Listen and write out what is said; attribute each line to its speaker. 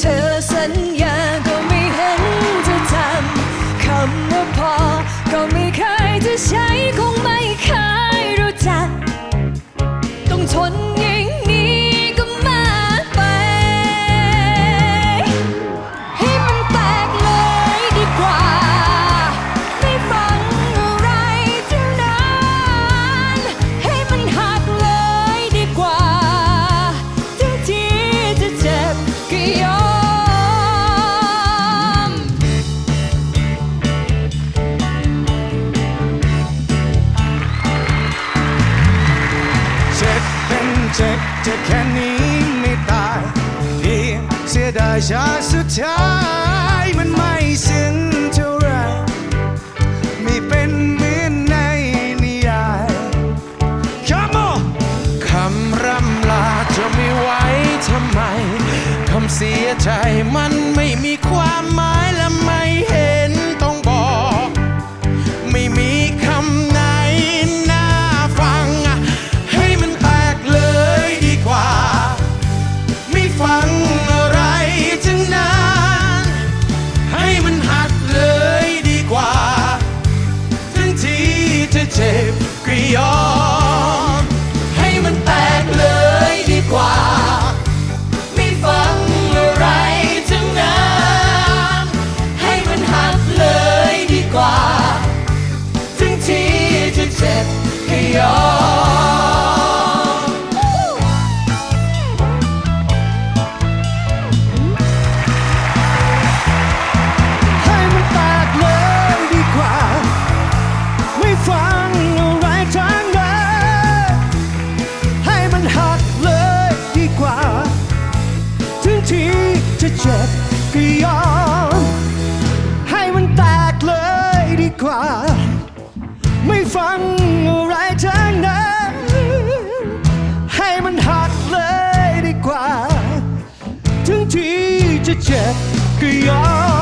Speaker 1: เธอสัญญาก็ไม่เห็น
Speaker 2: จะทำคำว่าพอ ก็ไม่เคยจะใช้คงไม่เคยรู้จัก ต้องทน เจ็บจะแค่นี้ไม่ตายเพียงเสียดายชาสุดท้ายมันไม่ซึ้งเท่าไรไม่เป็นเหมือนในนิยาย Come on คำร่ำลาจะไม่
Speaker 1: ไหวทำไม คำเสียใจมันไม่มีความหมายและไม่เห็น ฟังอะไรทั้งนั้น ให้มันหักเลยดีกว่า ถึงที่จะเจ็บก็ยอม